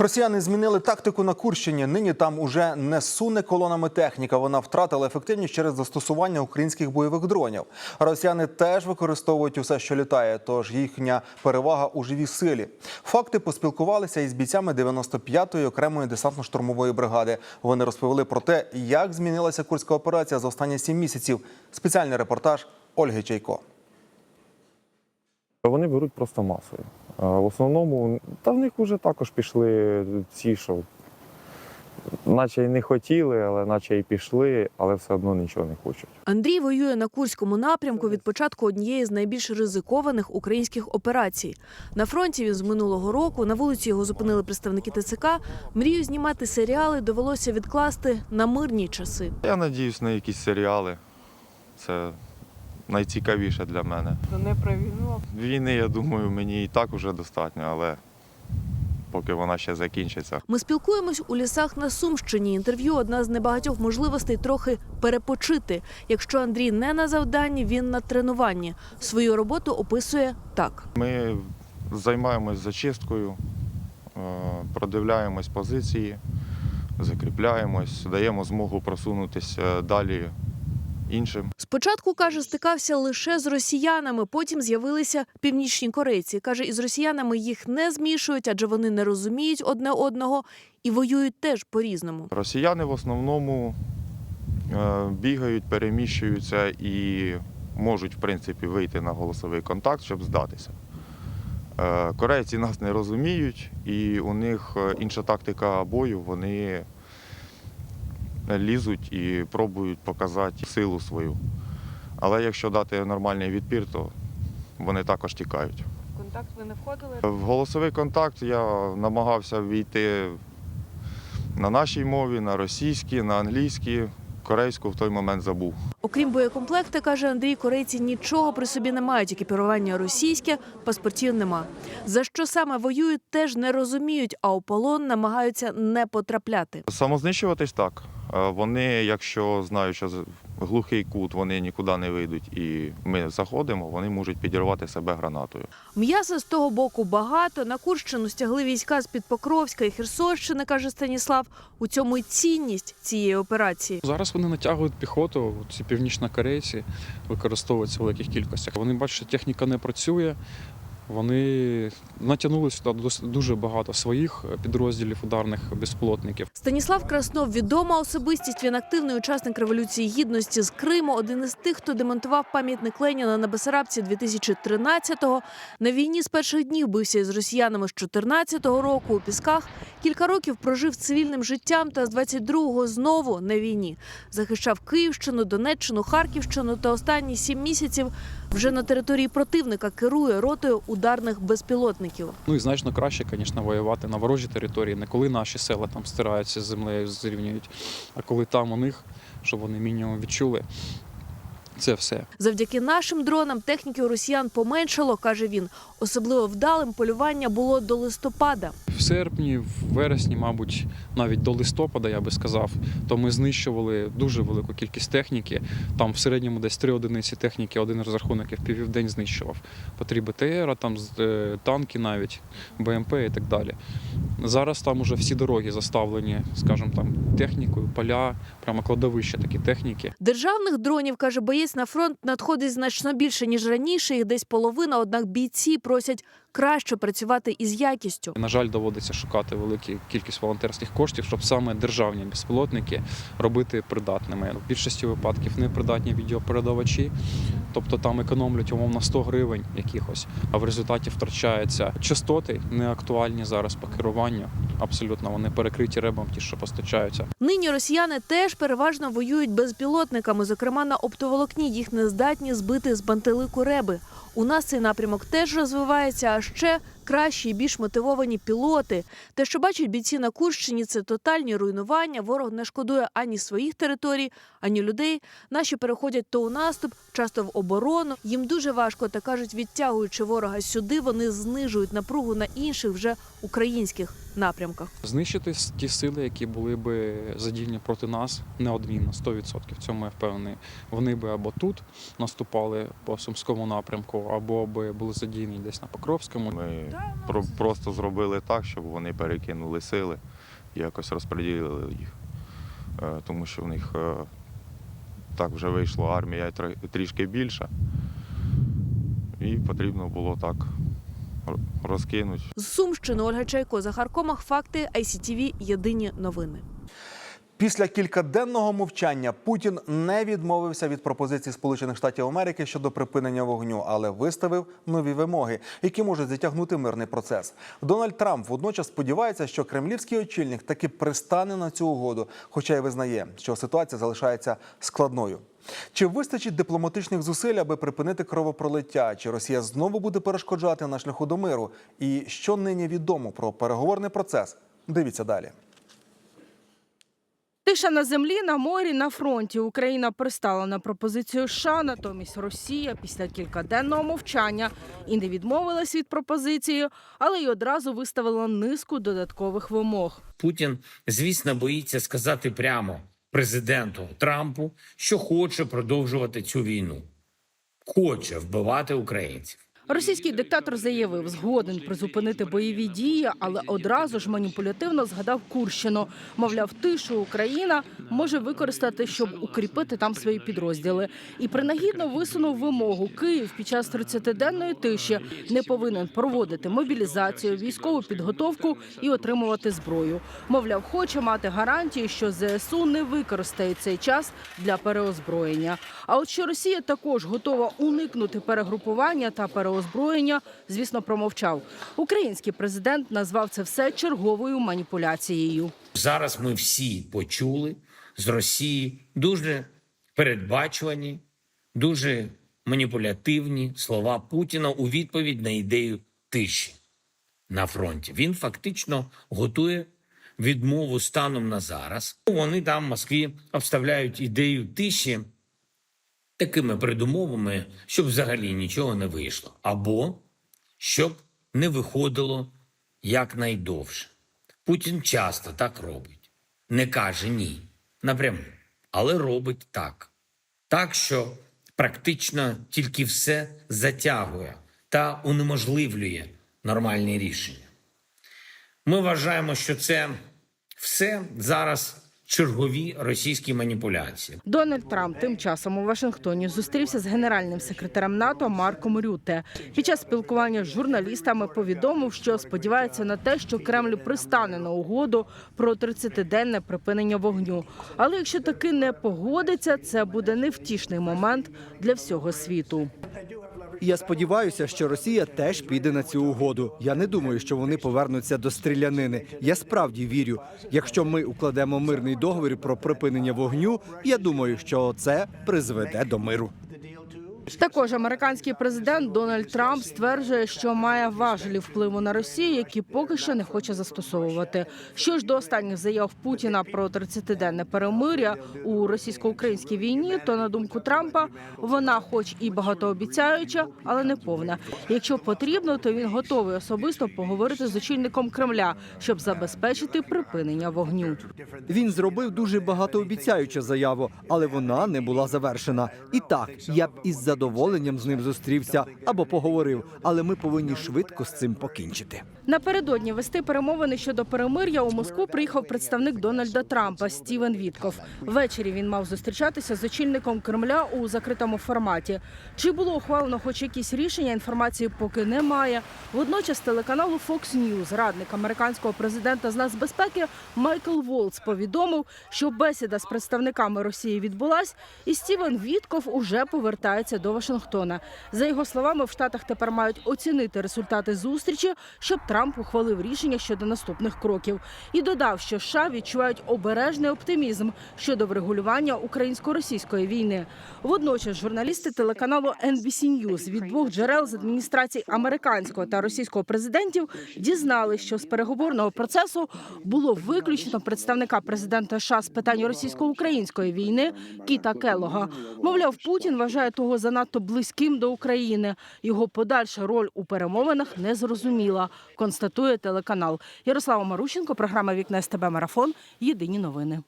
Росіяни змінили тактику на Курщині. Нині там уже не суне колонами техніка. Вона втратила ефективність через застосування українських бойових дронів. Росіяни теж використовують усе, що літає. Тож їхня перевага у живій силі. Факти поспілкувалися із бійцями 95-ї окремої десантно-штурмової бригади. Вони розповіли про те, як змінилася курська операція за останні сім місяців. Спеціальний репортаж Ольги Чайко. Вони беруть просто масою. А В основному, та в них вже також пішли ці, що наче й не хотіли, але наче й пішли, але все одно нічого не хочуть. Андрій воює на Курському напрямку від початку однієї з найбільш ризикованих українських операцій. На фронті він з минулого року на вулиці його зупинили представники ТЦК. Мрію знімати серіали довелося відкласти на мирні часи. Я надіюсь на якісь серіали. Це найцікавіше для мене. То не про війну, Війни, я думаю, мені і так вже достатньо, але поки вона ще закінчиться. Ми спілкуємось у лісах на Сумщині. Інтерв'ю одна з небагатьох можливостей трохи перепочити. Якщо Андрій не на завданні, він на тренуванні. Свою роботу описує так. Ми займаємось зачисткою, е, продивляємось позиції, закріпляємось, даємо змогу просунутися далі іншим. Спочатку каже, стикався лише з росіянами. Потім з'явилися північні корейці. каже, із росіянами їх не змішують, адже вони не розуміють одне одного і воюють теж по-різному. Росіяни в основному е, бігають, переміщуються і можуть, в принципі, вийти на голосовий контакт, щоб здатися. Е, Корейці нас не розуміють, і у них е, інша тактика бою, вони лізуть і пробують показати силу свою. Але якщо дати нормальний відпір, то вони також тікають. в контакт ви не входили. В голосовий контакт я намагався війти на нашій мові, на російській, на англійській. Корейську в той момент забув. Окрім боєкомплекта, каже Андрій, корейці нічого при собі не мають. Екіпірування російське, паспортів нема. За що саме воюють, теж не розуміють, а у полон намагаються не потрапляти. Самознищуватись так. Е, Вони, якщо знають, що з- глухий кут, вони нікуди не вийдуть, і ми заходимо, вони можуть підірвати себе гранатою. М'яса з того боку багато. На Курщину стягли війська з під Покровська і Херсонщини, каже Станіслав. У цьому й цінність цієї операції. Зараз вони натягують піхоту, ці північнокорейці використовуються в великих кількостях. Вони бачать, що техніка не працює. Вони натягнули сюди дуже багато своїх підрозділів ударних безпілотників. Станіслав Краснов відома особистість. Він активний учасник революції гідності з Криму. Один із тих, хто демонтував пам'ятник Леніна на Бесарабці 2013-го. На війні з перших днів бився із росіянами з 14-го року у пісках. Кілька років прожив цивільним життям та з 22-го знову на війні. Захищав Київщину, Донеччину, Харківщину та останні сім місяців вже на території противника керує ротою ударних безпілотників. Ну і значно краще, звісно, воювати на ворожій території, не коли наші села там стираються з землею, зрівнюють, а коли там у них, щоб вони мінімум відчули. Це все. Завдяки нашим дронам техніки у росіян поменшало, каже він. Особливо вдалим полювання було до листопада. В серпні, в вересні, мабуть, навіть до листопада, я би сказав, то ми знищували дуже велику кількість техніки. Там в середньому десь три одиниці техніки, один розрахунок в південь знищував. Потріб БТР, там е, танки навіть, БМП і так далі. Зараз там уже всі дороги заставлені, скажімо, там технікою, поля, прямо кладовища такі техніки. Державних дронів, каже боєць, на фронт надходить значно більше, ніж раніше, їх десь половина, однак бійці просять краще працювати із якістю. На жаль, доводиться шукати велику кількість волонтерських коштів, щоб саме державні безпілотники робити придатними. В більшості випадків непридатні відеопередавачі, тобто там економлять умовно 100 гривень якихось, а в результаті втрачаються частоти не актуальні зараз по керуванню. Абсолютно вони перекриті ребом, ті, що постачаються. Нині росіяни теж переважно воюють безпілотниками, зокрема на оптоволокні. Їх не здатні збити з бантелику реби. У нас цей напрямок теж розвивається, а ще кращі і більш мотивовані пілоти. Те, що бачать бійці на Курщині, це тотальні руйнування. Ворог не шкодує ані своїх територій, ані людей. Наші переходять то у наступ, часто в оборону. Їм дуже важко, та кажуть, відтягуючи ворога сюди, вони знижують напругу на інших вже українських напрямках. Знищити ті сили, які були би задіяні проти нас, неодмінно, 100%. В цьому я впевнений. Вони би або тут наступали по сумському напрямку, або би були задіяні десь на Покровському. Ми Про- просто зробили так, щоб вони перекинули сили якось розподілили їх. Е, Тому що в них е, так вже вийшло армія трішки більша. І потрібно було так р- розкинути. З Сумщини Ольга Чайко, Захар Комах, факти ICTV, Єдині новини. Після кількаденного мовчання Путін не відмовився від пропозицій Сполучених Штатів Америки щодо припинення вогню, але виставив нові вимоги, які можуть затягнути мирний процес. Дональд Трамп водночас сподівається, що кремлівський очільник таки пристане на цю угоду, хоча й визнає, що ситуація залишається складною. Чи вистачить дипломатичних зусиль, аби припинити кровопролиття? Чи Росія знову буде перешкоджати на шляху до миру? І що нині відомо про переговорний процес? Дивіться далі. Тиша на землі, на морі, на фронті. Україна пристала на пропозицію США, натомість Росія після кількаденного мовчання і не відмовилась від пропозиції, але й одразу виставила низку додаткових вимог. Путін, звісно, боїться сказати прямо президенту Трампу, що хоче продовжувати цю війну, хоче вбивати українців. Російський диктатор заявив, згоден призупинити бойові дії, але одразу ж маніпулятивно згадав Курщину. Мовляв, тишу Україна може використати, щоб укріпити там свої підрозділи. І принагідно висунув вимогу Київ під час 30-денної тиші не повинен проводити мобілізацію, військову підготовку і отримувати зброю. Мовляв, хоче мати гарантії, що ЗСУ не використає цей час для переозброєння. А от що Росія також готова уникнути перегрупування та переозброєння, звісно, промовчав. Український президент назвав це все черговою маніпуляцією. Зараз ми всі почули з Росії дуже передбачувані, дуже маніпулятивні слова Путіна у відповідь на ідею тиші на фронті. Він фактично готує відмову станом на зараз. Вони там в Москві обставляють ідею тиші такими передумовами, щоб взагалі нічого не вийшло, або щоб не виходило якнайдовше. Путін часто так робить. Не каже ні напряму, але робить так. Так, що практично тільки все затягує та унеможливлює нормальні рішення. Ми вважаємо, що це все зараз чергові російські маніпуляції. Дональд Трамп тим часом у Вашингтоні зустрівся з генеральним секретарем НАТО Марком Рюте. Під час спілкування з журналістами повідомив, що сподівається на те, що Кремль пристане на угоду про 30-денне припинення вогню. Але якщо таки не погодиться, це буде невтішний момент для всього світу. Я сподіваюся, що Росія теж піде на цю угоду. Я не думаю, що вони повернуться до стрілянини. Я справді вірю. Якщо ми укладемо мирний договір про припинення вогню, я думаю, що це призведе до миру. Також американський президент Дональд Трамп стверджує, що має важелі впливу на Росію, які поки що не хоче застосовувати. Що ж до останніх заяв Путіна про 30-денне перемиря у російсько-українській війні, то на думку Трампа вона, хоч і багатообіцяюча, але не повна. Якщо потрібно, то він готовий особисто поговорити з очільником Кремля, щоб забезпечити припинення вогню. Він зробив дуже багатообіцяючу заяву, але вона не була завершена. І так, я б із задоволенням з ним зустрівся або поговорив, але ми повинні швидко з цим покінчити. Напередодні вести перемовини щодо перемир'я у Москву приїхав представник Дональда Трампа Стівен Вітков. Ввечері він мав зустрічатися з очільником Кремля у закритому форматі. Чи було ухвалено хоч якісь рішення? Інформації поки немає. Водночас телеканалу Fox News радник американського президента з нацбезпеки Майкл Волц повідомив, що бесіда з представниками Росії відбулась, і Стівен Вітков уже повертається до Вашингтона. За його словами, в Штатах тепер мають оцінити результати зустрічі, щоб Трамп ухвалив рішення щодо наступних кроків. І додав, що США відчувають обережний оптимізм щодо врегулювання українсько-російської війни. Водночас журналісти телеканалу NBC News від двох джерел з адміністрації американського та російського президентів дізнали, що з переговорного процесу було виключено представника президента США з питань російсько-української війни Кіта Келога. Мовляв, Путін вважає того занадто близьким до України. Його подальша роль у перемовинах не зрозуміла, констатує телеканал. Ярослава Марущенко, програма Вікна СТБ Марафон. Єдині новини.